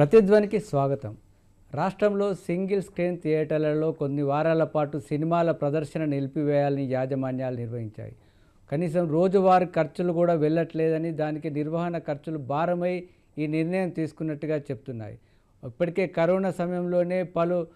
ప్రతిధ్వనికి స్వాగతం. రాష్ట్రంలో single screen థియేటర్లలో కొన్ని వారాల పాటు సినిమాల ప్రదర్శన నిలిపివేయాలని యాజమాన్యాలు నిర్వహించాయి. కనీసం రోజువారీ ఖర్చులు కూడా వెళ్ళట్లేదని దానికి నిర్వహణ ఖర్చులు భారమై ఈ నిర్ణయం తీసుకున్నట్టుగా చెప్తున్నాయి. ఇప్పటికే కరోనా సమయంలోనే పలు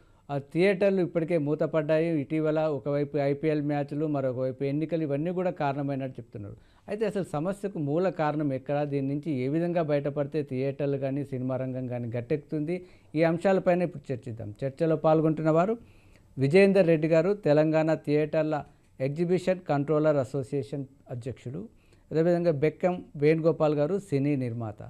థియేటర్లు ఇప్పటికే మూతపడ్డాయి. ఇటీవల ఒకవైపు ఐపీఎల్ మ్యాచ్లు మరొకవైపు ఎన్నికలు ఇవన్నీ కూడా కారణమైనట్టు చెప్తున్నారు. అయితే అసలు సమస్యకు మూల కారణం ఎక్కడ? దీని నుంచి ఏ విధంగా బయటపడితే థియేటర్లు కానీ సినిమా రంగం కానీ గట్టెక్కుతుంది? ఈ అంశాలపైన ఇప్పుడు చర్చిద్దాం. చర్చలో పాల్గొంటున్న వారు విజయేందర్ రెడ్డి గారు తెలంగాణ థియేటర్ల ఎగ్జిబిషన్ కంట్రోలర్ అసోసియేషన్ అధ్యక్షుడు. అదేవిధంగా బెక్కం వేణుగోపాల్ గారు సినీ నిర్మాత.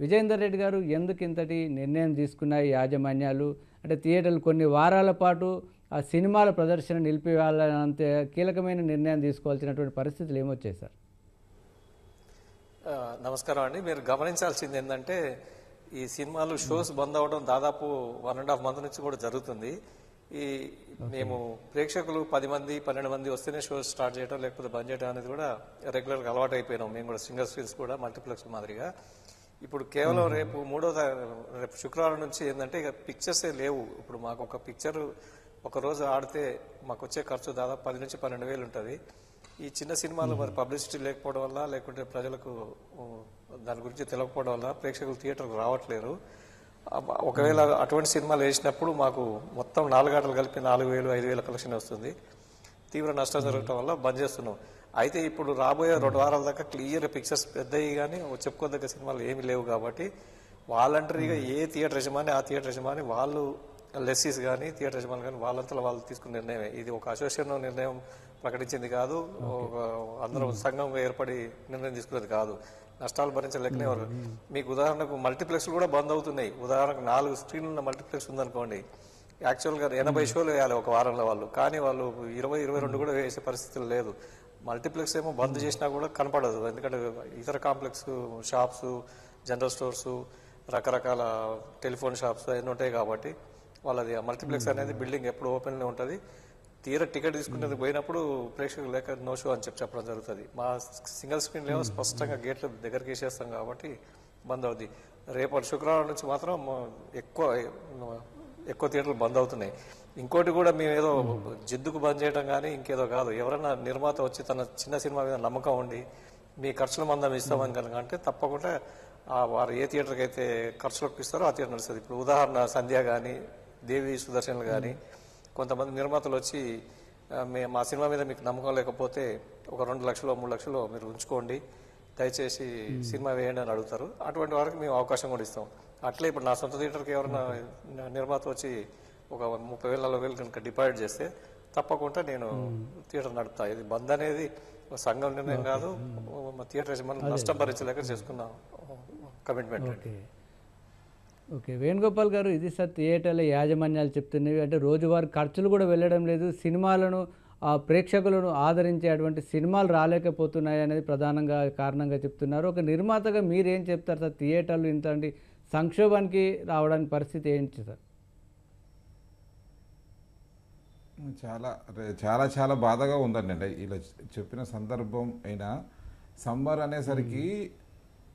విజయేందర్ రెడ్డి గారు ఎందుకు ఇంతటి నిర్ణయం తీసుకున్నాయి యాజమాన్యాలు? అంటే థియేటర్లు కొన్ని వారాల పాటు ఆ సినిమాల ప్రదర్శన నిలిపివేయాలన్నంత కీలకమైన నిర్ణయం తీసుకోవాల్సినటువంటి పరిస్థితులు ఏమొచ్చాయి సార్? నమస్కారం అండి. మీరు గమనించాల్సింది ఏంటంటే ఈ సినిమాలు షోస్ బంద్ అవ్వడం దాదాపు వన్ అండ్ హాఫ్ మంత్ నుంచి కూడా జరుగుతుంది. ఈ మేము ప్రేక్షకులు పది మంది పన్నెండు మంది వస్తేనే షోస్ స్టార్ట్ చేయడం లేకపోతే బంద్ చేయడం అనేది కూడా రెగ్యులర్గా అలవాటు అయిపోయినాం మేము కూడా. సింగల్ స్క్రీన్స్ కూడా మల్టీప్లెక్స్ మాదిరిగా. ఇప్పుడు కేవలం రేపు మూడో రేపు శుక్రవారం నుంచి ఏంటంటే ఇక పిక్చర్సే లేవు. ఇప్పుడు మాకు ఒక పిక్చర్ ఒక రోజు ఆడితే మాకు వచ్చే ఖర్చు దాదాపు పది నుంచి పన్నెండు వేలు ఉంటుంది. ఈ చిన్న సినిమాలు మరి పబ్లిసిటీ లేకపోవడం వల్ల లేకుంటే ప్రజలకు దాని గురించి తెలియకపోవడం వల్ల ప్రేక్షకులు థియేటర్కు రావట్లేరు. ఒకవేళ అటువంటి సినిమాలు వేసినప్పుడు మాకు మొత్తం నాలుగు ఆటలు కలిపి నాలుగు వేలు ఐదు వేల కలెక్షన్ వస్తుంది. తీవ్ర నష్టం జరగటం వల్ల బంద్ చేస్తున్నాం. అయితే ఇప్పుడు రాబోయే రెండు వారాల దాకా క్లియర్ పిక్చర్స్ పెద్దవి కానీ చెప్పుకోదగ్గ సినిమాలు ఏమీ లేవు కాబట్టి వాలంటరీగా ఏ థియేటర్ యజమాని ఆ థియేటర్ యజమాని వాళ్ళు లెస్సీస్ కానీ థియేటర్ యజమాని కానీ వాళ్ళంతా వాళ్ళు తీసుకున్న నిర్ణయమే. ఇది ఒక అసోసియేషన్ నిర్ణయం ప్రకటించింది కాదు. అందరూ సంఘంగా ఏర్పడి నిర్ణయం తీసుకున్నది కాదు. నష్టాలు భరించలేకనే ఎవరు? మీకు ఉదాహరణకు మల్టీప్లెక్స్ కూడా బంద్ అవుతున్నాయి. ఉదాహరణకు నాలుగు స్క్రీన్లు ఉన్న మల్టీప్లెక్స్ ఉందనుకోండి. యాక్చువల్గా ఎనభై షోలు వేయాలి ఒక వారంలో వాళ్ళు. కానీ వాళ్ళు ఇరవై ఇరవై రెండు కూడా వేసే పరిస్థితులు లేదు. మల్టీప్లెక్స్ ఏమో బంద్ చేసినా కూడా కనపడదు. ఎందుకంటే ఇతర కాంప్లెక్స్ షాప్స్ జనరల్ స్టోర్స్ రకరకాల టెలిఫోన్ షాప్స్ అవన్నీ ఉంటాయి కాబట్టి వాళ్ళది మల్టీప్లెక్స్ అనేది బిల్డింగ్ ఎప్పుడు ఓపెన్లో ఉంటుంది. తీర టికెట్ తీసుకునేది పోయినప్పుడు ప్రేక్షకులు లేక నో షో అని చెప్పి చెప్పడం జరుగుతుంది. మా సింగిల్ స్క్రీన్ ఏమో స్పష్టంగా గేట్లు దగ్గరికి వేసేస్తాం కాబట్టి బంద్ అవుద్ది. రేపటి శుక్రవారం నుంచి మాత్రం ఎక్కువ ఎక్కువ థియేటర్లు బంద్ అవుతున్నాయి. ఇంకోటి కూడా మేము ఏదో జిద్దుకు బంద్ చేయడం కానీ ఇంకేదో కాదు. ఎవరైనా నిర్మాత వచ్చి తన చిన్న సినిమా మీద నమ్మకం ఉండి మీ ఖర్చుల మందం ఇస్తామని కనుక అంటే తప్పకుండా ఆ వారు ఏ థియేటర్కి అయితే ఖర్చులకు ఇస్తారో ఆ థియేటర్ నడుస్తుంది. ఇప్పుడు ఉదాహరణ సంధ్య కానీ దేవి సుదర్శన్లు కానీ కొంతమంది నిర్మాతలు వచ్చి మే సినిమా మీద మీకు నమ్మకం లేకపోతే ఒక రెండు లక్షలు మూడు లక్షలు మీరు ఉంచుకోండి. దయచేసి సినిమా వేయండి అని అడుగుతారు. అటువంటి వారికి మేము అవకాశం కూడా ఇస్తాం. అట్లే ఇప్పుడు నా సొంత థియేటర్కి ఎవరైనా నిర్మాత వచ్చి ఒక ముప్పై వేల నలభై వేలు కనుక డిపాజిట్ చేస్తే తప్పకుండా నేను థియేటర్ నడుపుతా. ఇది బంద్ అనేది సంఘం నిర్ణయం కాదు. మా థియేటర్ నష్టం భరించలేక చేసుకున్న కమిట్మెంట్ ఓకే వేణుగోపాల్ గారు ఇది సార్ థియేటర్ల యాజమాన్యాలు చెప్తున్నవి. అంటే రోజువారీ ఖర్చులు కూడా వెళ్ళడం లేదు. సినిమాలను ఆ ప్రేక్షకులను ఆదరించేటువంటి సినిమాలు రాలేకపోతున్నాయి అనేది ప్రధానంగా కారణంగా చెప్తున్నారు. ఒక నిర్మాతగా మీరేం చెప్తారు సార్? థియేటర్లు ఇంతటి సంక్షోభానికి రావడానికి పరిస్థితి ఏంటి సార్? చాలా చాలా చాలా బాధగా ఉందండి. అంటే ఇలా చెప్పిన సందర్భం అయినా సమ్మర్ అనేసరికి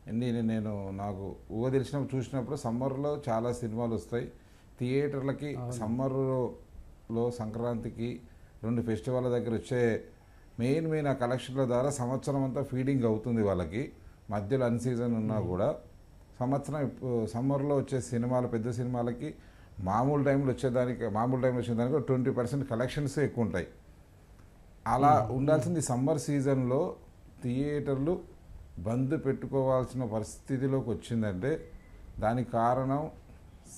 నేను నేను నాకు ఊహ తెలిసినప్పుడు చూసినప్పుడు సమ్మర్లో చాలా సినిమాలు వస్తాయి. థియేటర్లకి సమ్మర్లో సంక్రాంతికి రెండు ఫెస్టివల్ దగ్గర వచ్చే మెయిన్ మెయిన్ ఆ కలెక్షన్ల ద్వారా సంవత్సరం అంతా ఫీడింగ్ అవుతుంది వాళ్ళకి. మధ్యలో అన్ సీజన్ ఉన్నా కూడా సంవత్సరం సమ్మర్లో వచ్చే సినిమాలు పెద్ద సినిమాలకి మామూలు టైంలో వచ్చేదానికి మామూలు టైంలో వచ్చేదానికి ట్వంటీ పర్సెంట్ కలెక్షన్స్ ఎక్కువ ఉంటాయి. అలా ఉండాల్సింది సమ్మర్ సీజన్లో థియేటర్లు బంద్ పెట్టుకోవాల్సిన పరిస్థితిలోకి వచ్చిందంటే దానికి కారణం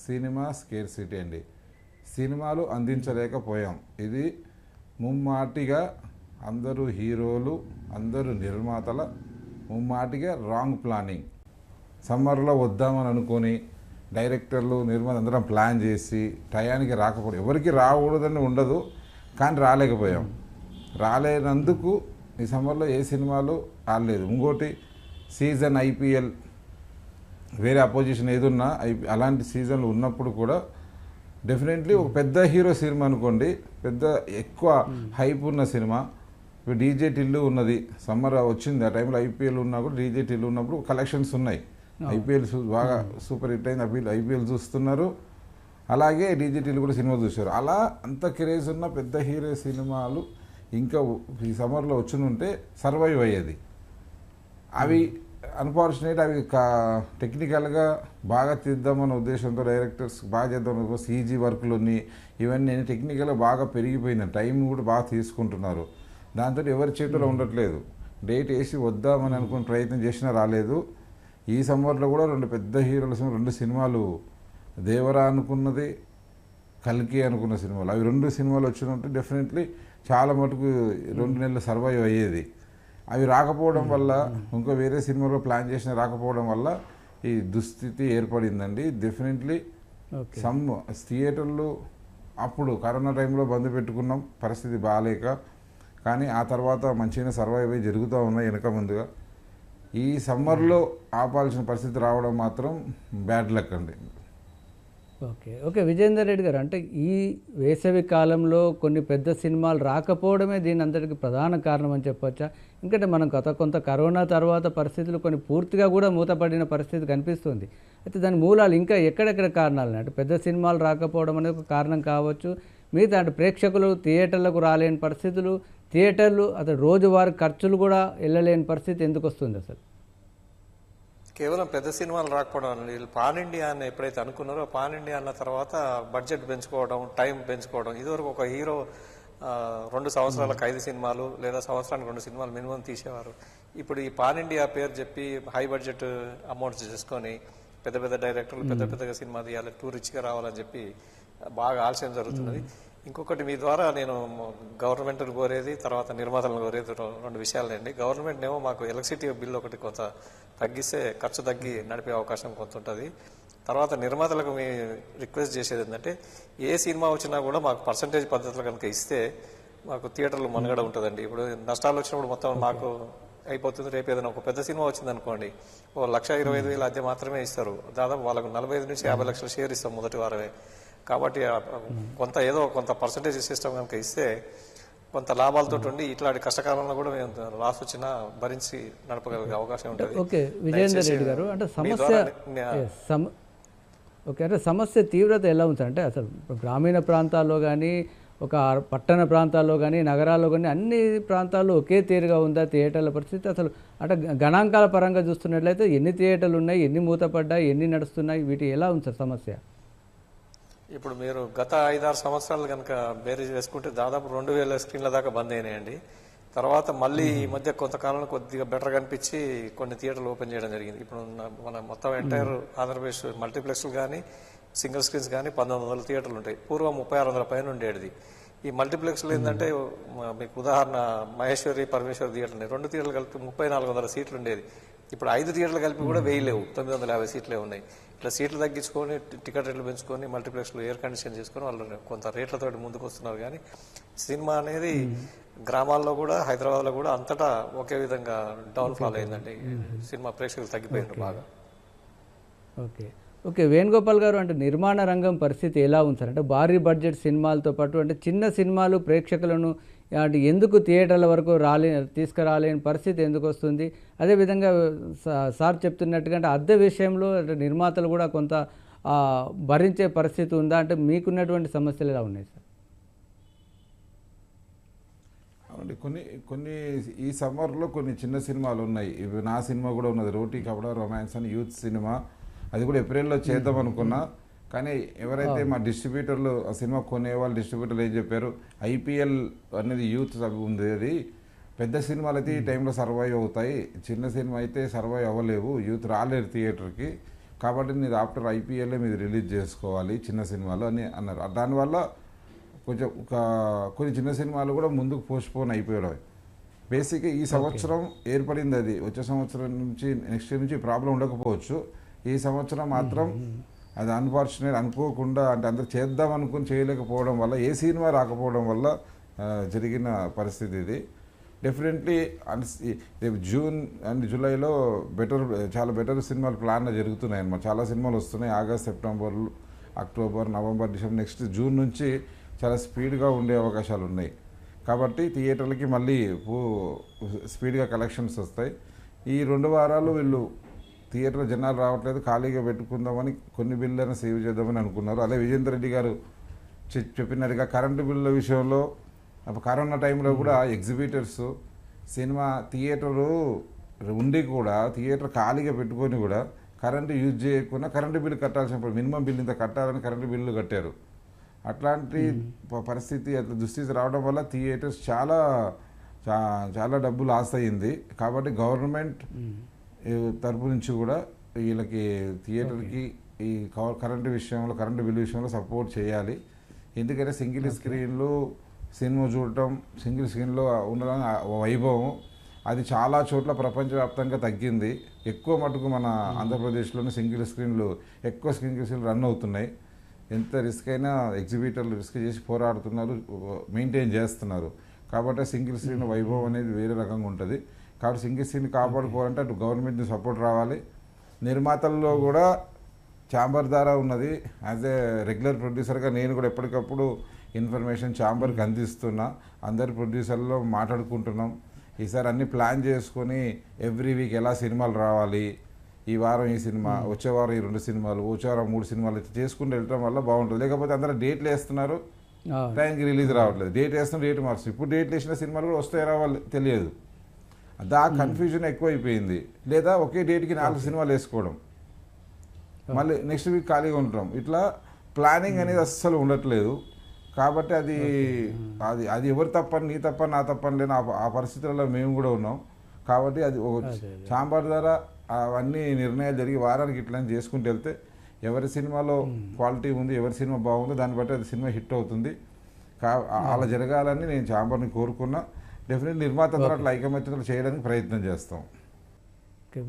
సినిమా స్కేర్ సిటీ అండి. సినిమాలు అందించలేకపోయాం. ఇది ముమ్మాటిగా అందరూ హీరోలు అందరూ నిర్మాతల ముమ్మాటిగా రాంగ్ ప్లానింగ్. సమ్మర్లో వద్దామని అనుకొని డైరెక్టర్లు నిర్మాత అందరం ప్లాన్ చేసి టయానికి రాకపోవడం ఎవరికి రాకూడదని ఉండదు కానీ రాలేకపోయాం. రాలేనందుకు ఈ సమ్మర్లో ఏ సినిమాలు ఆడలేదు ఇంకోటి సీజన్ ఐపీఎల్ వేరే అపోజిషన్ ఏదున్నా ఐపీ అలాంటి సీజన్లు ఉన్నప్పుడు కూడా డెఫినెట్లీ ఒక పెద్ద హీరో సినిమా అనుకోండి. పెద్ద ఎక్కువ హైప్ ఉన్న సినిమా. ఇప్పుడు డీజే టిల్లు ఉన్నది. సమ్మర్ వచ్చింది. ఆ టైంలో ఐపీఎల్ ఉన్నా కూడా డీజే టిల్లు ఉన్నప్పుడు కలెక్షన్స్ ఉన్నాయి. ఐపీఎల్ బాగా సూపర్ హిట్ అయింది. ఐపీఎల్ ఐపీఎల్ చూస్తున్నారు. అలాగే డిజిటల్ కూడా సినిమా చూశారు. అలా అంత క్రేజ్ ఉన్న పెద్ద హీరో సినిమాలు ఇంకా ఈ సమ్మర్లో వచ్చి ఉంటే సర్వైవ్ అయ్యేది. అవి అన్ఫార్చునేట్ అవి కా- టెక్నికల్గా బాగా తీద్దామన్న ఉద్దేశంతో డైరెక్టర్స్ బాగా చేద్దాం సీజీ వర్క్లు ఇవన్నీ టెక్నికల్గా బాగా పెరిగిపోయింది టైం కూడా బాగా తీసుకుంటున్నారు. దాంతో ఎవరి చేతిలో ఉండట్లేదు. డేట్ వేసి వద్దామని అనుకుని ప్రయత్నం చేసినా రాలేదు. ఈ సమ్మర్లో కూడా రెండు పెద్ద హీరోల సినిమా రెండు సినిమాలు దేవరా అనుకున్నది కల్కి అనుకున్న సినిమాలు. అవి రెండు సినిమాలు వచ్చినట్టు డెఫినెట్లీ చాలా మటుకు రెండు నెలలు సర్వైవ్ అయ్యేది. అవి రాకపోవడం వల్ల ఇంకో వేరే సినిమాలో ప్లాన్ చేసిన రాకపోవడం వల్ల ఈ దుస్థితి ఏర్పడిందండి. డెఫినెట్లీ సమ్ థియేటర్లు అప్పుడు కరోనా టైంలో బంద్ పెట్టుకున్నాం పరిస్థితి బాగాలేక కానీ ఆ తర్వాత మంచిగానే సర్వైవ్ అయ్యి జరుగుతూ ఉన్నాయి వెనక ముందుగా. ఈ సమ్మర్లో ఆపాల్సిన పరిస్థితి రావడం మాత్రం బ్యాడ్ లక్ అండి. ఓకే. ఓకే విజేందర్ రెడ్డి గారు అంటే ఈ వేసవి కాలంలో కొన్ని పెద్ద సినిమాలు రాకపోవడమే దీని అంతటికి ప్రధాన కారణం అని చెప్పొచ్చా? ఎందుకంటే మనం గత కొంత కరోనా తర్వాత పరిస్థితులు కొన్ని పూర్తిగా కూడా మూతపడిన పరిస్థితి కనిపిస్తుంది. అయితే దాని మూలాలు ఇంకా ఎక్కడెక్కడ కారణాలు? అంటే పెద్ద సినిమాలు రాకపోవడం అనేది ఒక కారణం కావచ్చు. మిగతా అంటే ప్రేక్షకులు థియేటర్లకు రాలేని పరిస్థితులు థియేటర్లు అతను రోజువారీ ఖర్చులు కూడా వెళ్ళలేని పరిస్థితి ఎందుకు వస్తుంది అసలు? కేవలం పెద్ద సినిమాలు రాకపోవడం వీళ్ళు పాన్ ఇండియా అని ఎప్పుడైతే అనుకున్నారో పాన్ ఇండియా అన్న తర్వాత బడ్జెట్ పెంచుకోవడం టైం పెంచుకోవడం ఇదివరకు ఒక హీరో రెండు సంవత్సరాలకు ఐదు సినిమాలు లేదా సంవత్సరానికి రెండు సినిమాలు మినిమం తీసేవారు. ఇప్పుడు ఈ పాన్ ఇండియా పేరు చెప్పి హై బడ్జెట్ అమౌంట్స్ చేసుకొని పెద్ద పెద్ద డైరెక్టర్లు పెద్ద పెద్దగా సినిమా తీయాలి టూ రిచ్గా రావాలని చెప్పి బాగా ఆలస్యం జరుగుతున్నది. ఇంకొకటి మీ ద్వారా నేను గవర్నమెంట్ కోరేది తర్వాత నిర్మాతలను కోరేది రెండు విషయాలండి. గవర్నమెంట్ ఏమో మాకు ఎలక్ట్రిసిటీ బిల్ ఒకటి కొంత తగ్గిస్తే ఖర్చు తగ్గి నడిపే అవకాశం కొంత ఉంటుంది. తర్వాత నిర్మాతలకు మీ రిక్వెస్ట్ చేసేది ఏంటంటే ఏ సినిమా వచ్చినా కూడా మాకు పర్సంటేజ్ పద్ధతిలో కనుక ఇస్తే మాకు థియేటర్లు మనుగడ ఉంటుందండి. ఇప్పుడు నష్టాలు వచ్చినప్పుడు మొత్తం మాకు అయిపోతుంది. రేపు ఏదైనా ఒక పెద్ద సినిమా వచ్చింది అనుకోండి ఓ లక్ష ఇరవై ఐదు వేల అద్దె మాత్రమే ఇస్తారు. దాదాపు వాళ్ళకు నలభై ఐదు నుంచి యాభై లక్షల షేర్ ఇస్తాం మొదటి వారమే. కాబట్టి కొంత ఏదో కొంత పర్సంటేజ్ సిస్టమ్ కనుక ఇస్తే కొంత లాభాలతో ఉండి ఇట్లాంటి కష్టకాలంలో కూడా మేము లాస్ వచ్చినా భరించి నడపగలిగే అవకాశం ఉంటుంది. ఓకే విజయేందర్ రెడ్డి గారు అంటే సమస్య ఓకే అంటే సమస్య తీవ్రత ఎలా ఉంది అంటే అసలు గ్రామీణ ప్రాంతాల్లో కానీ ఒక పట్టణ ప్రాంతాల్లో కానీ నగరాల్లో కానీ అన్ని ప్రాంతాల్లో ఒకే తీరుగా ఉందా థియేటర్ల పరిస్థితి? అసలు అంటే గణాంకాల పరంగా చూస్తున్నట్లయితే ఎన్ని థియేటర్లు ఉన్నాయి ఎన్ని మూతపడ్డాయి ఎన్ని నడుస్తున్నాయి వీటి ఎలా ఉంది సార్ సమస్య? ఇప్పుడు మీరు గత ఐదారు సంవత్సరాలు కనుక బేరీజ్ వేసుకుంటే దాదాపు రెండు వేల స్క్రీన్ల దాకా బంద్ అయినాయండి. తర్వాత మళ్ళీ ఈ మధ్య కొంతకాలం కొద్దిగా బెటర్ కనిపించి కొన్ని థియేటర్లు ఓపెన్ చేయడం జరిగింది. ఇప్పుడు మన మొత్తం ఎంటైర్ ఆంధ్రప్రదేశ్ మల్టీప్లెక్స్లు కానీ సింగిల్ స్క్రీన్స్ కానీ పంతొమ్మిది వందల థియేటర్లు ఉంటాయి. పూర్వం ముప్పై ఆరు వందల పైన ఉండేది ఈ మల్టీప్లెక్స్లు ఏంటంటే మీకు ఉదాహరణ మహేశ్వరి పరమేశ్వరి థియేటర్ రెండు థియేటర్లు కలిపి ముప్పై నాలుగు వందల సీట్లు ఉండేది. ఇప్పుడు ఐదు థియేటర్లు కలిపి కూడా వెయ్యి లేవు తొమ్మిది వందల యాభై సీట్లే ఉన్నాయి. ఇట్లా సీట్లు తగ్గించుకొని టికెట్ రేట్లు పెంచుకొని మల్టీప్లెక్స్లు ఎయిర్ కండిషన్ చేసుకొని వాళ్ళు కొంత రేట్లతో ముందుకు వస్తున్నారు కానీ సినిమా అనేది గ్రామాల్లో కూడా హైదరాబాద్లో కూడా అంతటా ఒకే విధంగా డౌన్ ఫాల్ అయిందండి. సినిమా ప్రేక్షకులు తగ్గిపోయినారు బాగా. ఓకే. ఓకే వేణుగోపాల్ గారు అంటే నిర్మాణ రంగం పరిస్థితి ఎలా ఉంది సార్? అంటే భారీ బడ్జెట్ సినిమాలతో పాటు అంటే చిన్న సినిమాలు ప్రేక్షకులను అంటే ఎందుకు థియేటర్ల వరకు రాలే తీసుకురాలేని పరిస్థితి ఎందుకు వస్తుంది? అదేవిధంగా సార్ చెప్తున్నట్టుగా అంటే అద్దె విషయంలో అంటే నిర్మాతలు కూడా కొంత భరించే పరిస్థితి ఉందా? అంటే మీకున్నటువంటి సమస్యలు ఎలా ఉన్నాయి సార్? అవునండి కొన్ని కొన్ని ఈ సమ్మర్లో కొన్ని చిన్న సినిమాలు ఉన్నాయి. ఇవి నా సినిమా కూడా ఉన్నది. రోటీ కపడ రొమాన్స్ అని యూత్ సినిమా. అది కూడా ఏప్రిల్లో చేద్దాం అనుకున్నా. కానీ ఎవరైతే మా డిస్ట్రిబ్యూటర్లు ఆ సినిమా కొనే వాళ్ళు డిస్ట్రిబ్యూటర్లు ఏం చెప్పారు? ఐపీఎల్ అనేది యూత్ ఉంది అది. పెద్ద సినిమాలు అయితే ఈ టైంలో సర్వైవ్ అవుతాయి. చిన్న సినిమా అయితే సర్వైవ్ అవ్వలేవు. యూత్ రాలేరు థియేటర్కి. కాబట్టి మీరు ఆఫ్టర్ ఐపీఎల్ మీరు రిలీజ్ చేసుకోవాలి చిన్న సినిమాలు అని అన్నారు. దానివల్ల కొంచెం ఒక కొన్ని చిన్న సినిమాలు కూడా ముందుకు పోస్ట్పోన్ అయిపోవడం బేసిక్గా ఈ సంవత్సరం ఏర్పడింది అది. వచ్చే సంవత్సరం నుంచి నెక్స్ట్ ఇయర్ నుంచి ప్రాబ్లం ఉండకపోవచ్చు. ఈ సంవత్సరం మాత్రం అది అన్ఫార్చునేట్ అనుకోకుండా అంటే అందరు చేద్దాం అనుకుని చేయలేకపోవడం వల్ల ఏ సినిమా రాకపోవడం వల్ల జరిగిన పరిస్థితి ఇది. డెఫినెట్లీ రేపు జూన్ అండ్ జూలైలో బెటర్ చాలా బెటర్ సినిమాలు ప్లాన్ జరుగుతున్నాయి అన్నమాట చాలా సినిమాలు వస్తున్నాయి. August September October November December next June నుంచి చాలా స్పీడ్గా ఉండే అవకాశాలు ఉన్నాయి. కాబట్టి థియేటర్లకి మళ్ళీ స్పీడ్గా కలెక్షన్స్ వస్తాయి. ఈ రెండు వారాలు వీళ్ళు థియేటర్ జనాలు రావట్లేదు ఖాళీగా పెట్టుకుందామని కొన్ని బిల్లులను సేవ్ చేద్దామని అనుకున్నారు. అదే విజేందర్ రెడ్డి గారు చెప్పినట్టుగా కరెంటు బిల్లుల విషయంలో అప్పుడు కరోనా టైంలో కూడా ఎగ్జిబిటర్స్ సినిమా థియేటరు ఉండి కూడా థియేటర్ ఖాళీగా పెట్టుకొని కూడా కరెంటు యూజ్ చేయకుండా కరెంటు బిల్లు కట్టాల్సిన మినిమం బిల్లు ఇంత కట్టాలని కరెంటు బిల్లు కట్టారు. అట్లాంటి పరిస్థితి అట్లా దుస్థితి రావడం వల్ల థియేటర్స్ చాలా చాలా డబ్బు లాస్ అయ్యింది. కాబట్టి గవర్నమెంట్ తరపు నుంచి కూడా వీళ్ళకి థియేటర్కి ఈ కరెంటు విషయంలో కరెంటు బిల్లు విషయంలో సపోర్ట్ చేయాలి. ఎందుకంటే సింగిల్ స్క్రీన్లు సినిమా చూడటం సింగిల్ స్క్రీన్లో ఉండడం వైభవం అది చాలా చోట్ల ప్రపంచవ్యాప్తంగా తగ్గింది. ఎక్కువ మటుకు మన ఆంధ్రప్రదేశ్లోనే సింగిల్ స్క్రీన్లు ఎక్కువ సింగిల్ స్క్రీన్లు రన్ అవుతున్నాయి. ఎంత రిస్క్ అయినా ఎగ్జిబిటర్లు రిస్క్ చేసి పోరాడుతున్నారు మెయింటైన్ చేస్తున్నారు. కాబట్టి సింగిల్ స్క్రీన్ వైభవం అనేది వేరే రకంగా ఉంటుంది. కాబట్టి సింగిల్ స్క్రీన్ కాపాడుకోవాలంటే అటు గవర్నమెంట్ సపోర్ట్ రావాలి. నిర్మాతల్లో కూడా ఛాంబర్ ద్వారా ఉన్నది. యాజ్ ఏ రెగ్యులర్ ప్రొడ్యూసర్గా నేను కూడా ఎప్పటికప్పుడు ఇన్ఫర్మేషన్ ఛాంబర్కి అందిస్తున్నా. అందరి ప్రొడ్యూసర్లో మాట్లాడుకుంటున్నాం. ఈసారి అన్ని ప్లాన్ చేసుకొని ఎవ్రీ వీక్ ఎలా సినిమాలు రావాలి? ఈ వారం ఈ సినిమా వచ్చే వారం ఈ రెండు సినిమాలు వచ్చే వారం మూడు సినిమాలు చేసుకుంటూ వెళ్ళటం వల్ల బాగుంటుంది. లేకపోతే అందరూ డేట్లు వేస్తున్నారు. టైంకి రిలీజ్ రావట్లేదు. డేట్ వేస్తున్న డేట్ మార్చు. ఇప్పుడు డేట్లు వేసిన సినిమాలు కూడా వస్తాయి రావాలి తెలియదు దా కన్ఫ్యూజన్ ఎక్కువైపోయింది. లేదా ఒకే డేట్కి నాలుగు సినిమాలు వేసుకోవడం. మళ్ళీ నెక్స్ట్ వీక్ ఖాళీగా ఉంటాం ఇట్లా ప్లానింగ్ అనేది అస్సలు ఉండట్లేదు. కాబట్టి అది అది అది ఎవరు తప్పని నీ తప్పని నా తప్పని లేని ఆ- పరిస్థితులలో మేము కూడా ఉన్నాం. కాబట్టి అది చాంబర్ ద్వారా అవన్నీ నిర్ణయాలు జరిగి వారానికి ఇట్లా చేసుకుంటూ వెళ్తే ఎవరి సినిమాలో క్వాలిటీ ఉంది ఎవరి సినిమా బాగుందో దాన్ని బట్టి అది సినిమా హిట్ అవుతుంది. కా అలా జరగాలని నేను చాంబర్ని కోరుకున్నా. డెఫినెట్ నిర్మాత ద్వారా అట్లా ఐకమత్యతలు చేయడానికి ప్రయత్నం చేస్తాం.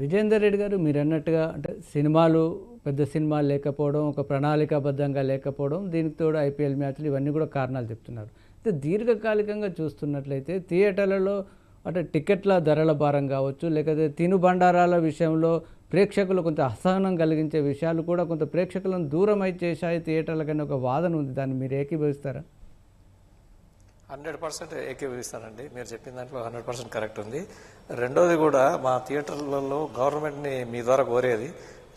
విజేందర్ రెడ్డి గారు మీరు అన్నట్టుగా అంటే సినిమాలు పెద్ద సినిమాలు లేకపోవడం ఒక ప్రణాళికాబద్ధంగా లేకపోవడం దీనికి తోడు ఐపీఎల్ మ్యాచ్లు ఇవన్నీ కూడా కారణాలు చెప్తున్నారు. అయితే దీర్ఘకాలికంగా చూస్తున్నట్లయితే థియేటర్లలో అంటే టికెట్ల ధరల భారం కావచ్చు లేకపోతే తినుబండారాల విషయంలో ప్రేక్షకులు కొంత అసహనం కలిగించే విషయాలు కూడా కొంత ప్రేక్షకులను దూరం అయి చేశాయి థియేటర్ల కన్నా ఒక వాదన ఉంది. దాన్ని మీరు ఏకీభవిస్తారా? హండ్రెడ్ పర్సెంట్ ఏకీభవిస్తానండి మీరు చెప్పిన దాంట్లో హండ్రెడ్ పర్సెంట్ కరెక్ట్ ఉంది. రెండోది కూడా మా థియేటర్లలో గవర్నమెంట్ని మీ ద్వారా కోరేది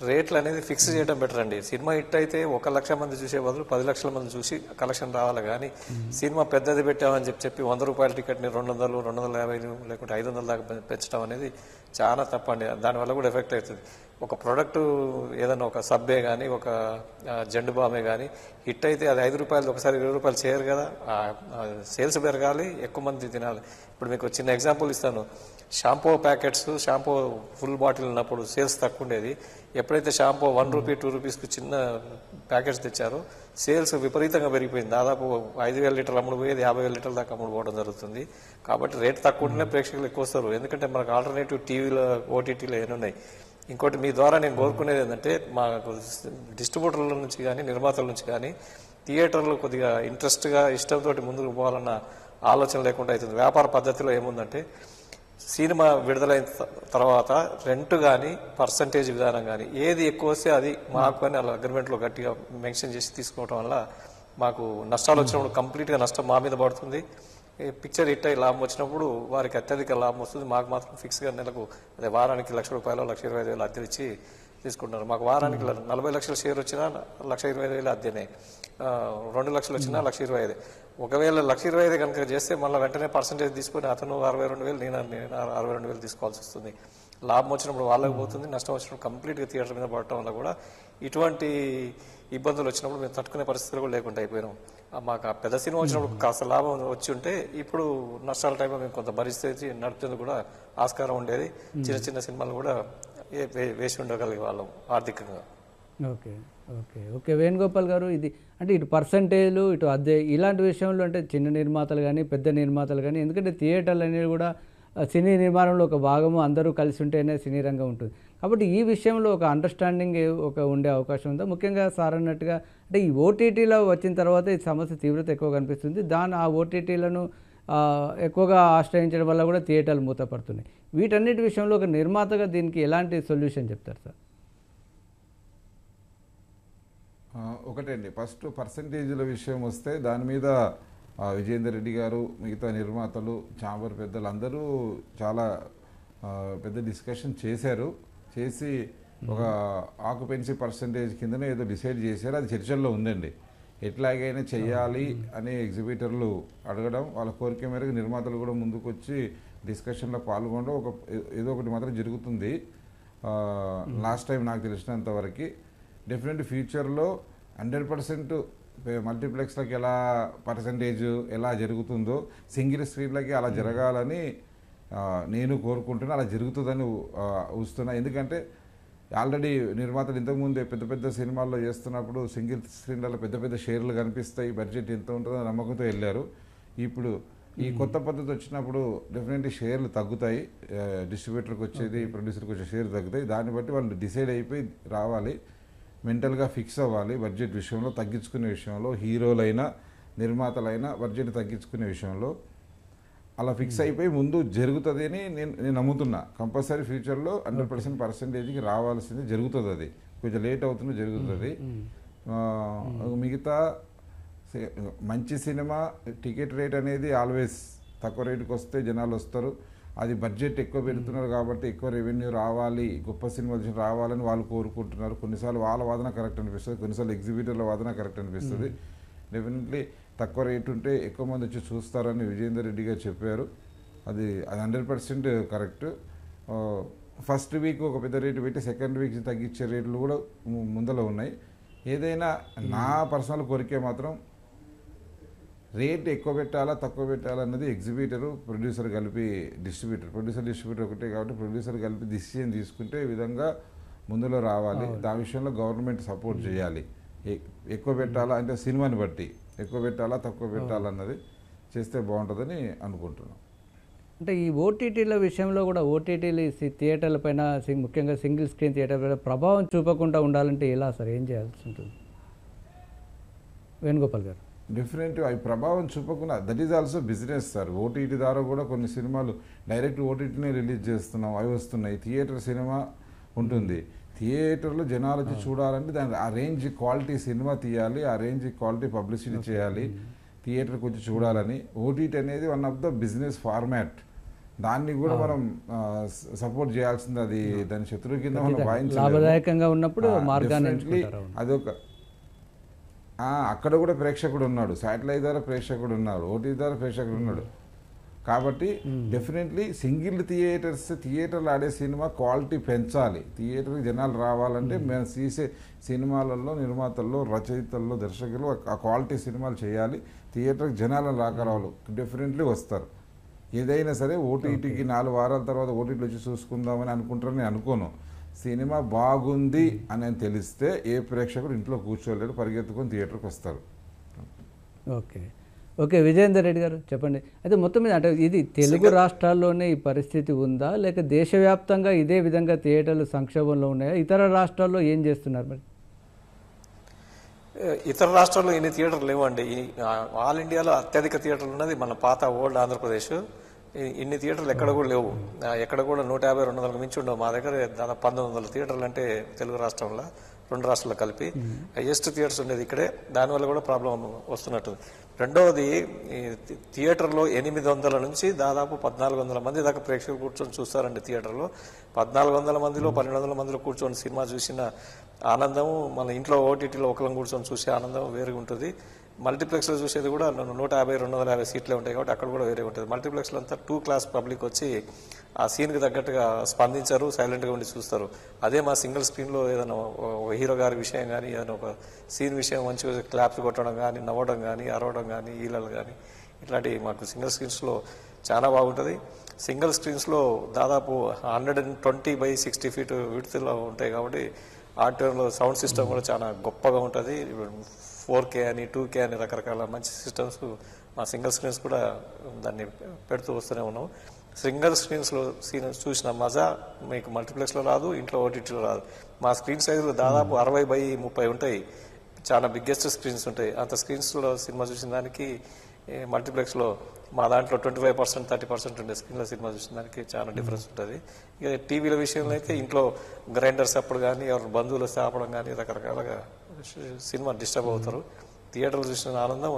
రేట్లు అనేది ఫిక్స్ చేయడం బెటర్ అండి. సినిమా హిట్ అయితే ఒక లక్ష మంది చూసే బదులు పది లక్షల మంది చూసి కలెక్షన్ రావాలి. కానీ సినిమా పెద్దది పెట్టామని చెప్పి చెప్పి వంద రూపాయల టికెట్ని రెండు వందలు రెండు వందల యాభై లేకుంటే ఐదు వందల దాకా పెంచడం అనేది చాలా తప్పండి. దానివల్ల కూడా ఎఫెక్ట్ అవుతుంది. ఒక ప్రోడక్ట్ ఏదైనా ఒక సబ్బే కానీ ఒక జెండు బామే కానీ హిట్ అయితే అది ఐదు రూపాయలు ఒకసారి ఇరవై రూపాయలు చేయరు కదా. సేల్స్ పెరగాలి ఎక్కువ మంది తినాలి. ఇప్పుడు మీకు చిన్న ఎగ్జాంపుల్ ఇస్తాను. Shampoo packets shampoo full bottle ఉన్నప్పుడు సేల్స్ తక్కువ ఉండేది ఎప్పుడైతే షాంపూ వన్ రూపీ టూ రూపీస్కి చిన్న ప్యాకెట్స్ తెచ్చారో సేల్స్ విపరీతంగా పెరిగిపోయింది. దాదాపు ఐదు వేల లీటర్లు అమ్ముడు పోయేది యాభై వేల లీటర్ల దాకా అమ్ముడు పోవడం జరుగుతుంది. కాబట్టి రేట్ తక్కువ ఉంటేనే ప్రేక్షకులు ఎక్కువ వస్తారు. ఎందుకంటే మనకు ఆల్టర్నేటివ్ టీవీలో ఓటీటీలో ఏమి ఉన్నాయి? ఇంకోటి మీ ద్వారా నేను కోరుకునేది ఏంటంటే మాకు డిస్ట్రిబ్యూటర్ల నుంచి కానీ నిర్మాతల నుంచి కానీ థియేటర్లు కొద్దిగా ఇంట్రెస్ట్గా ఇష్టంతో ముందుకు పోవాలన్న ఆలోచన లేకుండా అవుతుంది వ్యాపార పద్ధతిలో ఏముందంటే సినిమా విడుదలైన తర్వాత రెంట్ కానీ పర్సంటేజ్ విధానం కానీ ఏది ఎక్కువ వస్తే అది మాకు అని అలా అగ్రిమెంట్లో గట్టిగా మెన్షన్ చేసి తీసుకోవడం వల్ల మాకు నష్టాలు వచ్చినప్పుడు కంప్లీట్గా నష్టం మా మీద పడుతుంది. పిక్చర్ హిట్ అయ్యి లాభం వచ్చినప్పుడు వారికి అత్యధిక లాభం వస్తుంది. మాకు మాత్రం ఫిక్స్గా నెలకు అదే వారానికి లక్ష రూపాయలు లక్ష ఇరవై ఐదు వేలు అద్దె ఇచ్చి తీసుకుంటున్నారు. మాకు వారానికి నలభై లక్షల షేర్ వచ్చినా లక్ష ఇరవై ఐదు వేలు అద్దెనే. రెండు లక్షలు వచ్చినా లక్ష ఇరవై ఐదు. ఒకవేళ లక్ష ఇరవై ఐదు కనుక చేస్తే మళ్ళీ వెంటనే పర్సంటేజ్ తీసుకొని అతను అరవై రెండు వేలు నేను నేను అరవై రెండు వేలు తీసుకోవాల్సి వస్తుంది. లాభం వచ్చినప్పుడు వాళ్ళకి పోతుంది నష్టం వచ్చినప్పుడు కంప్లీట్గా థియేటర్ మీద పడటం వల్ల కూడా ఇటువంటి ఇబ్బందులు వచ్చినప్పుడు మేము తట్టుకునే పరిస్థితులు కూడా లేకుండా అయిపోయినాం. మాకు ఆ పెద్ద సినిమా వచ్చినప్పుడు కాస్త లాభం వచ్చి ఉంటే ఇప్పుడు నష్టాల టైంలో మేము కొంత భరిస్తే నడిపేందుకు కూడా ఆస్కారం ఉండేది. చిన్న చిన్న సినిమాలు కూడా వేసి ఉండగలిగే వాళ్ళం ఆర్థికంగా. Okay okay okay. వేణుగోపాల్ గారు ఇది అంటే ఇటు పర్సంటేజ్లు ఇటు అద్దె ఇలాంటి విషయంలో అంటే చిన్న నిర్మాతలు కానీ పెద్ద నిర్మాతలు కానీ ఎందుకంటే థియేటర్లు అనేవి కూడా సినీ నిర్మాణంలో ఒక భాగము అందరూ కలిసి ఉంటేనే సినీ రంగం ఉంటుంది. కాబట్టి ఈ విషయంలో ఒక అండర్స్టాండింగ్ ఒక ఉండే అవకాశం ఉందా? ముఖ్యంగా సార్ అన్నట్టుగా అంటే ఈ ఓటీటీలో వచ్చిన తర్వాత ఈ సమస్య తీవ్రత ఎక్కువ కనిపిస్తుంది దాని ఆ ఓటీటీలను ఎక్కువగా ఆశ్రయించడం వల్ల కూడా థియేటర్లు మూతపడుతున్నాయి. వీటన్నిటి విషయంలో ఒక నిర్మాతగా దీనికి ఎలాంటి సొల్యూషన్ చెప్తారు సార్? ఒకటండి. ఫస్ట్ పర్సంటేజ్ల విషయం వస్తే దాని మీద విజేందర్ రెడ్డి గారు మిగతా నిర్మాతలు చాంబర్ పెద్దలు అందరూ చాలా పెద్ద డిస్కషన్ చేశారు. చేసి ఒక ఆక్యుపెన్సీ పర్సంటేజ్ కిందనే ఏదో డిసైడ్ చేశారు. అది చర్చల్లో ఉందండి. ఎట్లాగైనా చేయాలి అని ఎగ్జిబిటర్లు అడగడం వాళ్ళ కోరిక మేరకు నిర్మాతలు కూడా ముందుకొచ్చి డిస్కషన్లో పాల్గొనడం ఒక ఏదో ఒకటి మాత్రం జరుగుతుంది. లాస్ట్ టైం నాకు తెలిసినంత వరకు. డెఫినెట్ ఫ్యూచర్లో హండ్రెడ్ పర్సెంట్ మల్టీప్లెక్స్లకి ఎలా పర్సంటేజ్ ఎలా జరుగుతుందో సింగిల్ స్క్రీన్లకి అలా జరగాలని నేను కోరుకుంటున్నా. అలా జరుగుతుందని ఆ, ఊస్తున్నా. ఎందుకంటే ఆల్రెడీ నిర్మాతలు ఇంతకుముందే పెద్ద పెద్ద సినిమాల్లో చేస్తున్నప్పుడు సింగిల్ స్క్రీన్లలో పెద్ద పెద్ద షేర్లు కనిపిస్తాయి. బడ్జెట్ ఎంత ఉంటుందో నమ్మకంతో వెళ్ళారు. ఇప్పుడు ఈ కొత్త పద్ధతి వచ్చినప్పుడు డెఫినెట్లీ షేర్లు తగ్గుతాయి. డిస్ట్రిబ్యూటర్కి వచ్చేది ప్రొడ్యూసర్కి వచ్చే షేర్ తగ్గుతాయి. దాన్ని బట్టి వాళ్ళు డిసైడ్ అయిపోయి రావాలి. మెంటల్గా ఫిక్స్ అవ్వాలి బడ్జెట్ విషయంలో తగ్గించుకునే విషయంలో హీరోలైనా నిర్మాతలైనా బడ్జెట్ తగ్గించుకునే విషయంలో. అలా ఫిక్స్ అయిపోయి ముందు జరుగుతుంది అని నేను నేను నమ్ముతున్నా. కంపల్సరీ ఫ్యూచర్లో హండ్రెడ్ పర్సెంట్ పర్సెంటేజ్కి రావాల్సింది జరుగుతుంది అది కొంచెం లేట్ అవుతుంది జరుగుతుంది. మిగతా మంచి సినిమా టికెట్ రేట్ అనేది ఆల్వేస్ తక్కువ రేటుకి వస్తే జనాలు వస్తారు. అది బడ్జెట్ ఎక్కువ పెడుతున్నారు కాబట్టి ఎక్కువ రెవెన్యూ రావాలి గొప్ప సినిమాలు రావాలని వాళ్ళు కోరుకుంటున్నారు. కొన్నిసార్లు వాళ్ళ వాదన కరెక్ట్ అనిపిస్తుంది కొన్నిసార్లు ఎగ్జిబిటర్ల వాదన కరెక్ట్ అనిపిస్తుంది. డెఫినెట్లీ తక్కువ రేట్ ఉంటే ఎక్కువ మంది వచ్చి చూస్తారని విజయేందర్ రెడ్డి గారు చెప్పారు. అది అది hundred percent correct. First week ఒక పెద్ద రేటు పెట్టి సెకండ్ వీక్ తగ్గించే రేట్లు కూడా ము- ముందర ఉన్నాయి. ఏదైనా నా పర్సనల్ కోరికే మాత్రం రేట్ ఎక్కువ పెట్టాలా తక్కువ పెట్టాలా అన్నది ఎగ్జిబిటర్ ప్రొడ్యూసర్ కలిపి డిస్ట్రిబ్యూటర్ ప్రొడ్యూసర్ డిస్ట్రిబ్యూటర్ ఒకటే కాబట్టి ప్రొడ్యూసర్ కలిపి డిసిజన్ తీసుకుంటే ఈ విధంగా ముందులో రావాలి. దాని విషయంలో గవర్నమెంట్ సపోర్ట్ చేయాలి. ఎక్కువ పెట్టాలా అంటే సినిమాని బట్టి. ఎక్కువ పెట్టాలా తక్కువ పెట్టాలా అన్నది చేస్తే బాగుంటుందని అనుకుంటున్నాం. అంటే ఈ ఓటీటీల విషయంలో కూడా ఓటీటీలు థియేటర్ల పైన సి- ముఖ్యంగా సింగిల్ స్క్రీన్ థియేటర్ పైన ప్రభావం చూపకుండా ఉండాలంటే ఎలా సార్? ఏం చేయాల్సి ఉంటుంది? వేణుగోపాల్ గారు. డిఫరెంట్ అవి ప్రభావం చూపకుండా that is also business sir OTT ద్వారా కూడా కొన్ని సినిమాలు డైరెక్ట్ ఓటీటీనే రిలీజ్ చేస్తున్నాం అవి వస్తున్నాయి. థియేటర్ సినిమా ఉంటుంది. థియేటర్లో జనాలు వచ్చి చూడాలంటే దాని ఆ రేంజ్ క్వాలిటీ సినిమా తీయాలి ఆ రేంజ్ క్వాలిటీ పబ్లిసిటీ చేయాలి థియేటర్కి వచ్చి చూడాలని. ఓటీటీ అనేది one of the business format దాన్ని కూడా మనం సపోర్ట్ చేయాల్సింది అది దాని శత్రువు కింద మనం వాయించలేము. లాభదాయకంగా ఉన్నప్పుడు మార్గాన్ని. అదొక అక్కడ కూడా ప్రేక్షకుడు ఉన్నాడు. శాటిలైట్ ద్వారా ప్రేక్షకుడు ఉన్నాడు. ఓటీ ద్వారా ప్రేక్షకుడు ఉన్నాడు. కాబట్టి డెఫినెట్లీ సింగిల్ థియేటర్స్ థియేటర్లు ఆడే సినిమా క్వాలిటీ పెంచాలి. థియేటర్కి జనాలు రావాలంటే మేము. తీసే సినిమాలలో నిర్మాతల్లో రచయితల్లో దర్శకులు ఆ క్వాలిటీ సినిమాలు చేయాలి. థియేటర్కి జనాలను రాకరావాలి డెఫినెట్లీ వస్తారు. ఏదైనా సరే ఓటీటీకి నాలుగు వారాల తర్వాత ఓటీటీలో వచ్చి చూసుకుందామని అనుకుంటారని నేను అనుకోను. సినిమా బాగుంది అని తెలిస్తే ఏ ప్రేక్షకుడు ఇంట్లో కూర్చోలేడు పరిగెత్తుకొని థియేటర్కి వస్తారు. ఓకే. ఓకే విజయేందర్ రెడ్డి గారు చెప్పండి. అయితే మొత్తం మీద అంటే ఇది తెలుగు రాష్ట్రాల్లోనే ఈ పరిస్థితి ఉందా? లేక దేశవ్యాప్తంగా ఇదే విధంగా థియేటర్లు సంక్షోభంలో ఉన్నాయా? ఇతర రాష్ట్రాల్లో ఏం చేస్తున్నారు మరి? ఇతర రాష్ట్రాల్లో ఇన్ని థియేటర్లు లేవండి. ఆల్ ఇండియాలో అత్యధిక థియేటర్లు ఉన్నది మన పాత ఓల్డ్ ఆంధ్రప్రదేశ్. ఇన్ని థియేటర్లు ఎక్కడ కూడా లేవు. ఎక్కడ కూడా నూట యాభై రెండు వందలకు మించి ఉండవు. మా దగ్గర దాదాపు పంతొమ్మిది వందల థియేటర్లు అంటే తెలుగు రాష్ట్రంలో రెండు రాష్ట్రాలు కలిపి. హైయెస్ట్ థియేటర్స్ ఉండేది ఇక్కడే. దానివల్ల కూడా ప్రాబ్లం వస్తున్నట్టు. రెండవది థియేటర్లో ఎనిమిది వందల నుంచి దాదాపు పద్నాలుగు వందల మంది దాకా ప్రేక్షకులు కూర్చొని చూస్తారండి థియేటర్లో. పద్నాలుగు వందల మందిలో పన్నెండు వందల మందిలో కూర్చొని సినిమా చూసిన ఆనందం మన ఇంట్లో ఓటీటీలో ఒకళ్ళని కూర్చొని చూసే ఆనందం వేరుగా ఉంటుంది మల్టీప్లెక్స్లో చూసేది కూడా నన్ను నూట యాభై రెండు వందల యాభై సీట్లే ఉంటాయి కాబట్టి అక్కడ కూడా వేరే ఉంటుంది. మల్టీప్లెక్స్లో అంతా టూ క్లాస్ పబ్లిక్ వచ్చి ఆ సీన్కి తగ్గట్టుగా స్పందించారు సైలెంట్గా ఉండి చూస్తారు. అదే మా సింగిల్ స్క్రీన్లో ఏదైనా ఒక హీరో గారి విషయం కానీ ఏదైనా ఒక సీన్ విషయం మంచిగా క్లాప్స్ కొట్టడం కానీ నవ్వడం కానీ అరవడం కానీ ఈలలు కానీ ఇట్లాంటివి మాకు సింగిల్ స్క్రీన్స్లో చాలా బాగుంటుంది. సింగిల్ స్క్రీన్స్లో దాదాపు hundred and twenty by sixty feet విడుతులో ఉంటాయి కాబట్టి ఆడిటోరియంలో సౌండ్ సిస్టమ్ కూడా చాలా గొప్పగా ఉంటుంది. ఫోర్ కే అని టూ కే అని రకరకాల మంచి సిస్టమ్స్ మా సింగిల్ స్క్రీన్స్ కూడా దాన్ని పెడుతూ వస్తూనే ఉన్నాం. సింగిల్ స్క్రీన్స్లో సీన్ చూసిన మజా మీకు మల్టీప్లెక్స్లో రాదు ఇంట్లో ఓటీటీలో రాదు. మా స్క్రీన్ సైజులు దాదాపు అరవై బై ముప్పై ఉంటాయి. చాలా బిగ్గెస్ట్ స్క్రీన్స్ ఉంటాయి. అంత స్క్రీన్స్లో సినిమా చూసిన దానికి మల్టీప్లెక్స్లో మా దాంట్లో twenty five percent thirty percent ఉండే స్క్రీన్లో సినిమా చూసిన దానికి చాలా డిఫరెన్స్ ఉంటుంది. ఇక టీవీల విషయంలో అయితే ఇంట్లో గ్రైండర్స్ అప్పుడు కానీ ఎవరు బంధువులు వస్తే ఆపడం కానీ రకరకాలుగా సినిమా డిస్టర్బ్ అవుతారు. థియేటర్లో చూసిన ఆనందం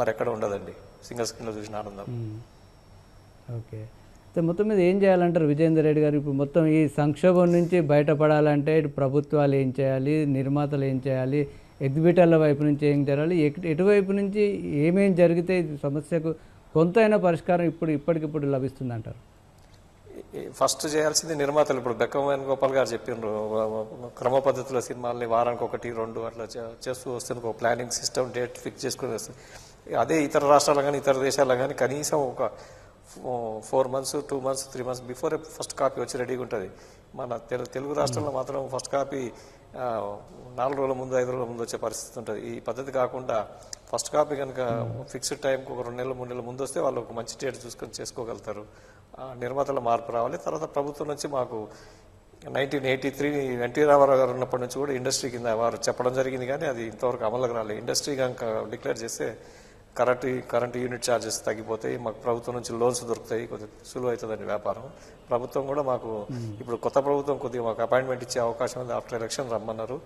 మరి ఎక్కడ ఉండదండి. సింగిల్ స్క్రీన్లో చూసిన ఆనందం. ఓకే. అయితే మొత్తం మీద ఏం చేయాలంటారు విజేందర్ రెడ్డి గారు? ఇప్పుడు మొత్తం ఈ సంక్షోభం నుంచి బయటపడాలంటే ఇటు ప్రభుత్వాలు ఏం చేయాలి? నిర్మాతలు ఏం చేయాలి? ఎగ్జిబిటర్ల వైపు నుంచి ఏం జరగాలి? ఎటు- ఎటువైపు నుంచి ఏమేం జరిగితే సమస్యకు సమస్యకు కొంతైనా పరిష్కారం ఇప్పుడు ఇప్పటికిప్పుడు లభిస్తుందంటారు? అంటారు ఫస్ట్ చేయాల్సింది నిర్మాతలు. ఇప్పుడు బెక్కమైన గోపాల్ గారు చెప్పిండ్రు క్రమ పద్ధతిలో సినిమాల్ని వారానికి ఒకటి రెండు అట్లా చేస్తూ వస్తుంది ఒక ప్లానింగ్ సిస్టమ్ డేట్ ఫిక్స్ చేసుకుని వస్తుంది. అదే ఇతర రాష్ట్రాల కానీ ఇతర దేశాల్లో కానీ కనీసం ఒక four months two months three months before first copy వచ్చి రెడీగా ఉంటుంది. మన తెలు- తెలుగు రాష్ట్రాల్లో మాత్రం ఫస్ట్ కాపీ నాలుగు రోజుల ముందు ఐదు రోజుల ముందు వచ్చే పరిస్థితి ఉంటుంది. ఈ పద్ధతి కాకుండా ఫస్ట్ కాపీ కనుక ఫిక్స్డ్ టైంకి ఒక రెండు నెలలు మూడు నెలల ముందు వస్తే వాళ్ళు ఒక మంచి డేట్ చూసుకొని చేసుకోగలుగుతారు. నిర్మాతల మార్పు రావాలి. తర్వాత ప్రభుత్వం నుంచి మాకు nineteen eighty three NT Rama Rao గారు ఉన్నప్పటి నుంచి కూడా ఇండస్ట్రీ కింద వారు చెప్పడం జరిగింది కానీ అది ఇంతవరకు అమలుకి రాలేదు. ఇండస్ట్రీ కనుక డిక్లేర్ చేస్తే కరెంట్ కరెంట్ యూనిట్ ఛార్జెస్ తగ్గిపోతాయి మాకు ప్రభుత్వం నుంచి లోన్స్ దొరుకుతాయి కొద్దిగా సులువు అవుతుందండి వ్యాపారం. ప్రభుత్వం కూడా మాకు ఇప్పుడు కొత్త ప్రభుత్వం కొద్దిగా మాకు అపాయింట్మెంట్ ఇచ్చే అవకాశం ఉంది ఆఫ్టర్ ఎలక్షన్ రమ్మన్నారు.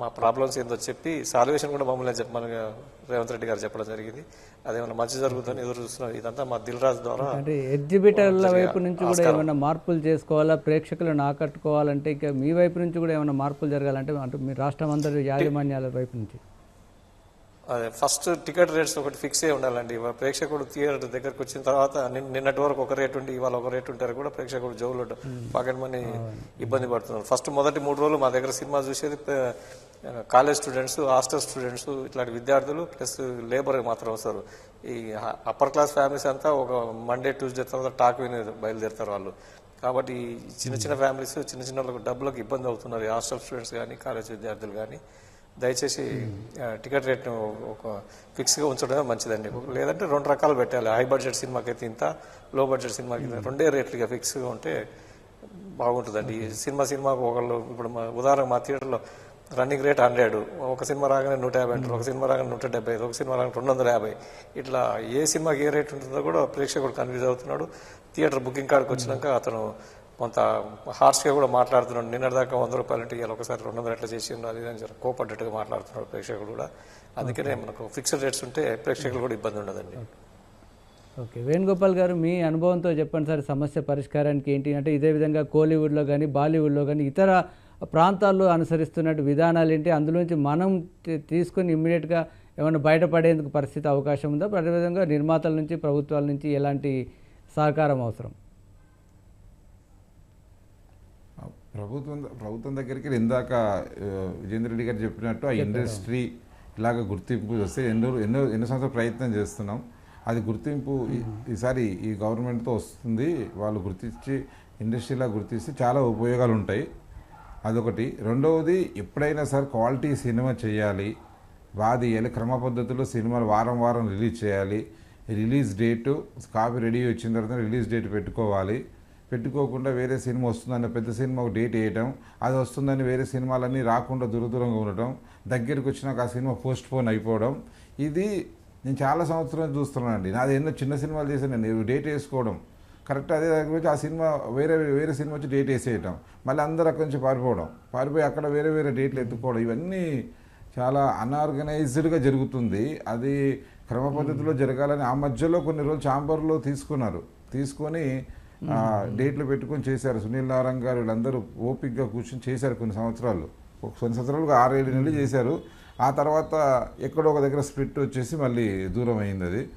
మా ప్రాబ్లమ్స్ ఏందో చెప్పి సాల్వేషన్ కూడా మమ్మల్ని చెప్పమని రేవంత్ రెడ్డి గారు చెప్పడం జరిగింది. అదేమన్నా మంచి జరుగుతుందని ఎదురు చూస్తున్నారు ఇదంతా మా దిల్ రాజు ద్వారా అంటే ఎగ్జిబిటర్ల వైపు నుంచి కూడా ఏమైనా మార్పులు చేసుకోవాలా? ప్రేక్షకులను ఆకట్టుకోవాలంటే ఇక మీ వైపు నుంచి కూడా ఏమైనా మార్పులు జరగాలంటే అంటే మీ రాష్ట్రం అందరి యాజమాన్యాల వైపు నుంచి. ఫస్ట్ టికెట్ రేట్స్ ఒకటి ఫిక్స్ అయి ఉండాలండి. ప్రేక్షకుడు థియేటర్ దగ్గరకు వచ్చిన తర్వాత నిన్న- నిన్నటి వరకు ఒక రేట్ ఉండి ఇవాళ ఒక రేట్ ఉంటారు కూడా ప్రేక్షకుడు జోబులో పాకెట్ మనీ ఇబ్బంది పడుతున్నారు. ఫస్ట్ మొదటి మూడు రోజులు మా దగ్గర సినిమా చూసేది కాలేజ్ స్టూడెంట్స్ హాస్టల్ స్టూడెంట్స్ ఇట్లాంటి విద్యార్థులు ప్లస్ లేబర్ మాత్రం వస్తారు. ఈ అప్పర్ క్లాస్ ఫ్యామిలీస్ అంతా ఒక మండే ట్యూస్డే తర్వాత టాక్ విని బయలుదేరుతారు వాళ్ళు. కాబట్టి చిన్న చిన్న ఫ్యామిలీస్ చిన్న చిన్న వాళ్ళకు డబ్బులకు ఇబ్బంది అవుతున్నారు. హాస్టల్ స్టూడెంట్స్ కానీ కాలేజ్ విద్యార్థులు కానీ దయచేసి టికెట్ రేట్ను ఒక ఫిక్స్గా ఉంచడమే మంచిదండి. లేదంటే రెండు రకాలు పెట్టాలి. హై బడ్జెట్ సినిమాకి అయితే ఇంత లో బడ్జెట్ సినిమాకి ఇంత. రెండే రేట్లుగా ఫిక్స్గా ఉంటే బాగుంటుందండి. ఈ సినిమా సినిమాకు ఒకళ్ళు ఇప్పుడు మా ఉదాహరణ మా థియేటర్లో రన్నింగ్ రేట్ హండ్రెడ్ ఒక సినిమా రాగానే నూట యాభై అంటారు ఒక సినిమా రాగానే నూట డెబ్బై ఐదు ఒక సినిమా రాగానే రెండు వందల యాభై. ఇట్లా ఏ సినిమాకి ఏ రేట్ ఉంటుందో కూడా ప్రేక్షకుడు కన్ఫ్యూజ్ అవుతున్నాడు. థియేటర్ బుకింగ్ కార్డుకి వచ్చినాక అతను కొంత హార్ష్గా కూడా మాట్లాడుతున్నాడు. నిన్నటిదాకా వంద రూపాయలు అంటే ఇవాళ ఒకసారి రెండు వందలు ఎట్లా చేసి అది అని కోపడ్డట్టుగా మాట్లాడుతున్నాడు ప్రేక్షకుడు కూడా. అందుకనే మనకు ఫిక్స్డ్ రేట్స్ ఉంటే ప్రేక్షకులు కూడా ఇబ్బంది ఉండదండి. ఓకే. వేణుగోపాల్ గారు మీ అనుభవంతో చెప్పండి సార్ సమస్య పరిష్కారానికి ఏంటి? అంటే ఇదే విధంగా కోలీవుడ్లో కానీ బాలీవుడ్లో కానీ ఇతర ప్రాంతాల్లో అనుసరిస్తున్నట్టు విధానాలు ఏంటి? అందులోంచి మనం తీసుకొని ఇమ్మీడియట్గా ఏమైనా బయటపడేందుకు పరిస్థితి అవకాశం ఉందా? అదేవిధంగా నిర్మాతల నుంచి ప్రభుత్వాల నుంచి ఎలాంటి సహకారం అవసరం? ప్రభుత్వం ప్రభుత్వం దగ్గరికి ఇందాక విజేందర్ రెడ్డి గారు చెప్పినట్టు ఆ ఇండస్ట్రీ ఇలాగ గుర్తింపు వస్తే ఎన్నో ఎన్నో ఎన్నో సంవత్సరాలు ప్రయత్నం చేస్తున్నాం. అది గుర్తింపు ఈసారి ఈ గవర్నమెంట్తో వస్తుంది. వాళ్ళు గుర్తించి ఇండస్ట్రీలా గుర్తిస్తే చాలా ఉపయోగాలు ఉంటాయి అదొకటి. రెండవది ఎప్పుడైనా సార్ క్వాలిటీ సినిమా చేయాలి. బాగా తీయాలి క్రమ పద్ధతిలో సినిమాలు వారం వారం రిలీజ్ చేయాలి. రిలీజ్ డేటు కాపీ రెడీ వచ్చిన తర్వాత రిలీజ్ డేట్ పెట్టుకోవాలి. పెట్టుకోకుండా వేరే సినిమా వస్తుందన్న పెద్ద సినిమా ఒక డేట్ వేయటం అది వస్తుందని వేరే సినిమాలన్నీ రాకుండా దురదూరంగా ఉండటం దగ్గరికి వచ్చినాక ఆ సినిమా పోస్ట్ పోన్ అయిపోవడం ఇది నేను చాలా సంవత్సరాలు చూస్తున్నానండి. నాది ఎన్నో చిన్న సినిమాలు చేశాను నేను డేట్ వేసుకోవడం. కరెక్ట్ అదే దగ్గర ఆ సినిమా వేరే వేరే సినిమా వచ్చి డేట్ వేసేయటం. మళ్ళీ అందరూ అక్కడి నుంచి పారిపోవడం. పారిపోయి అక్కడ వేరే వేరే డేట్లు ఎత్తుకోవడం. ఇవన్నీ చాలా అన్ఆర్గనైజ్డ్గా జరుగుతుంది. అది క్రమ పద్ధతిలో జరగాలని ఆ మధ్యలో కొన్ని రోజులు ఛాంబర్లో తీసుకున్నారు. తీసుకొని డేట్లు పెట్టుకొని చేశారు. సునీల్ నారాయణ గారు వీళ్ళందరూ ఓపిక్గా కూర్చొని చేశారు కొన్ని సంవత్సరాలు. ఒక కొన్ని సంవత్సరాలు ఆరేడు నెలలు చేశారు. ఆ తర్వాత ఎక్కడో ఒక దగ్గర స్ప్లిట్ వచ్చేసి మళ్ళీ దూరం అయింది అది.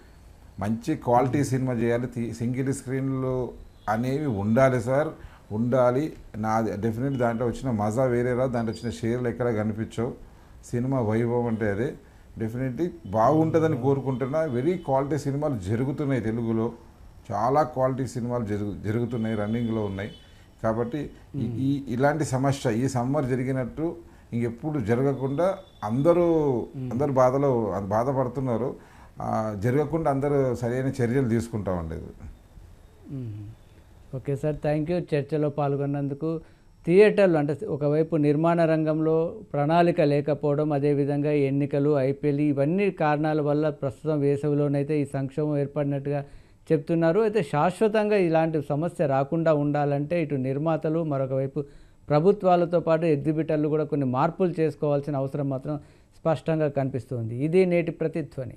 మంచి క్వాలిటీ సినిమా చేయాలి. సింగిల్ స్క్రీన్లు అనేవి ఉండాలి సార్. ఉండాలి. నాది డెఫినెట్ దాంట్లో వచ్చిన మజా వేరేరా దాంట్లో వచ్చిన షేర్లు ఎక్కడ కనిపించవు. సినిమా వైభవం అంటే అదే. డెఫినెట్లీ బాగుంటుందని కోరుకుంటున్నా. వెరీ క్వాలిటీ సినిమాలు జరుగుతున్నాయి తెలుగులో. చాలా క్వాలిటీ సినిమాలు జరుగు జరుగుతున్నాయి రన్నింగ్లో ఉన్నాయి. కాబట్టి ఈ- ఇలాంటి సమస్య ఈ సమ్మర్ జరిగినట్టు ఇంకెప్పుడు జరగకుండా అందరూ అందరు బాధలో బాధపడుతున్నారు. జరగకుండా అందరూ సరైన చర్యలు తీసుకుంటామండి hmm. Okay sir thank you చర్చలో పాల్గొన్నందుకు. థియేటర్లు అంటే ఒకవైపు నిర్మాణ రంగంలో ప్రణాళిక లేకపోవడం అదేవిధంగా ఎన్నికలు ఐపీఎల్ ఇవన్నీ కారణాల వల్ల ప్రస్తుతం వేసవిలోనైతే ఈ సంక్షోభం ఏర్పడినట్టుగా చెప్తున్నారు. అయితే శాశ్వతంగా ఇలాంటి సమస్య రాకుండా ఉండాలంటే ఇటు నిర్మాతలు మరొక వైపు ప్రభుత్వాలతో పాటు ఎగ్జిబిటర్లు కూడా కొన్ని మార్పులు చేసుకోవాల్సిన అవసరం మాత్రం స్పష్టంగా కనిపిస్తుంది. ఇది నేటి ప్రతిధ్వని.